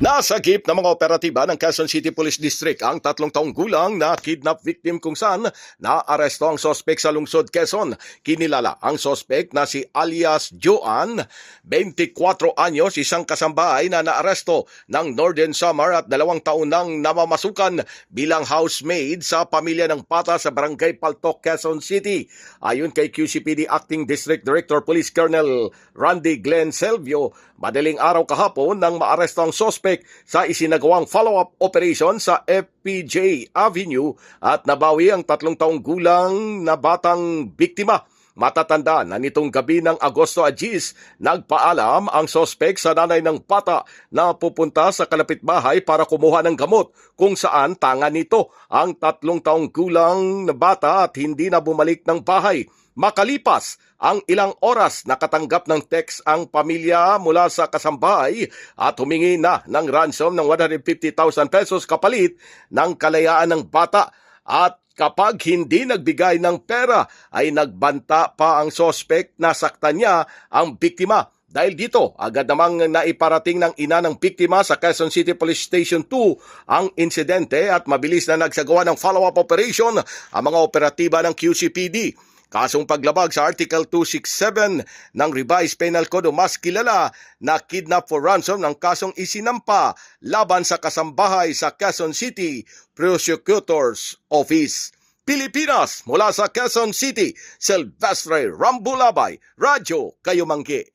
Nasagip ng mga operatiba ng Quezon City Police District ang tatlong taong gulang na kidnap victim kung saan naaresto ang sospek sa lungsod Quezon. Kinilala ang sospek na si alias Joan, 24 anyos, isang kasambahay na naaresto ng Northern Summer at dalawang taon nang namamasukan bilang housemaid sa pamilya ng pata sa Barangay Paltok, Quezon City. Ayon kay QCPD Acting District Director Police Colonel Randy Glenn Selvio, madaling araw kahapon nang maaresto ang sospek sa isinagawang follow-up operation sa FPJ Avenue at nabawi ang tatlong taong gulang na batang biktima. Matatanda na nitong gabi ng Agosto Agis, nagpaalam ang sospek sa nanay ng bata na pupunta sa kalapit bahay para kumuha ng gamot kung saan tanga nito ang tatlong taong gulang na bata at hindi na bumalik ng bahay. Makalipas ang ilang oras nakatanggap ng text ang pamilya mula sa kasambahay at humingi na ng ransom ng 150,000 pesos kapalit ng kalayaan ng bata at kapag hindi nagbigay ng pera ay nagbanta pa ang sospek na saktan niya ang biktima. Dahil dito, agad namang naiparating ng ina ng biktima sa Quezon City Police Station 2 ang insidente at mabilis na nagsagawa ng follow-up operation ang mga operatiba ng QCPD. Kasong paglabag sa Article 267 ng Revised Penal Code o mas kilala na kidnap for ransom ng kasong isinampa laban sa kasambahay sa Quezon City Prosecutor's Office. Pilipinas mula sa Quezon City, Silvestre Rambulabay, Radyo Kayumangki.